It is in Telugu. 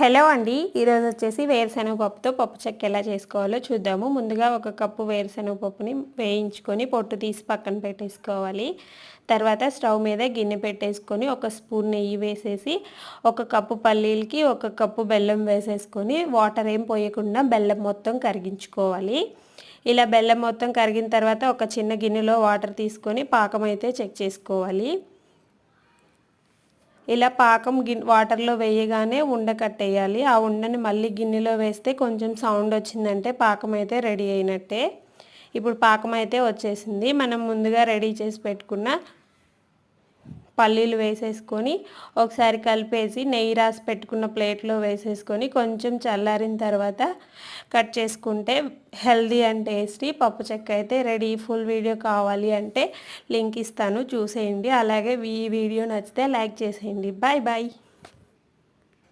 హలో అండి. ఈరోజు వచ్చేసి వేరుశనగ పప్పుతో పప్పు చెక్క ఎలా చేసుకోవాలో చూద్దాము. ముందుగా ఒక కప్పు వేరుశనగ పప్పుని వేయించుకొని పొట్టు తీసి పక్కన పెట్టేసుకోవాలి. తర్వాత స్టవ్ మీద గిన్నె పెట్టేసుకొని ఒక స్పూన్ నెయ్యి వేసేసి ఒక కప్పు పల్లీలకి ఒక కప్పు బెల్లం వేసేసుకొని వాటర్ ఏం పోయకుండా బెల్లం మొత్తం కరిగించుకోవాలి. ఇలా బెల్లం మొత్తం కరిగిన తర్వాత ఒక చిన్న గిన్నెలో వాటర్ తీసుకొని పాకం అయితే చెక్ చేసుకోవాలి. ఇలా పాకం గిన్ వాటర్లో వేయగానే ఉండ కట్టేయాలి. ఆ ఉండని మళ్ళీ గిన్నెలో వేస్తే కొంచెం సౌండ్ వచ్చిందంటే పాకం అయితే రెడీ అయినట్టే. ఇప్పుడు పాకం అయితే వచ్చేసింది. మనం ముందుగా రెడీ చేసి పెట్టుకున్న పల్లీలు వేసేసుకొని ఒకసారి కలిపేసి నెయ్యి రాసి పెట్టుకున్న ప్లేట్లో వేసేసుకొని కొంచెం చల్లారిన తర్వాత కట్ చేసుకుంటే హెల్దీ అండ్ టేస్టీ. పప్పు చెక్క అయితే రెడీ. ఫుల్ వీడియో కావాలి అంటే లింక్ ఇస్తాను. చూసేయండి. అలాగే ఈ వీడియో నచ్చితే లైక్ చేసేయండి. Bye bye.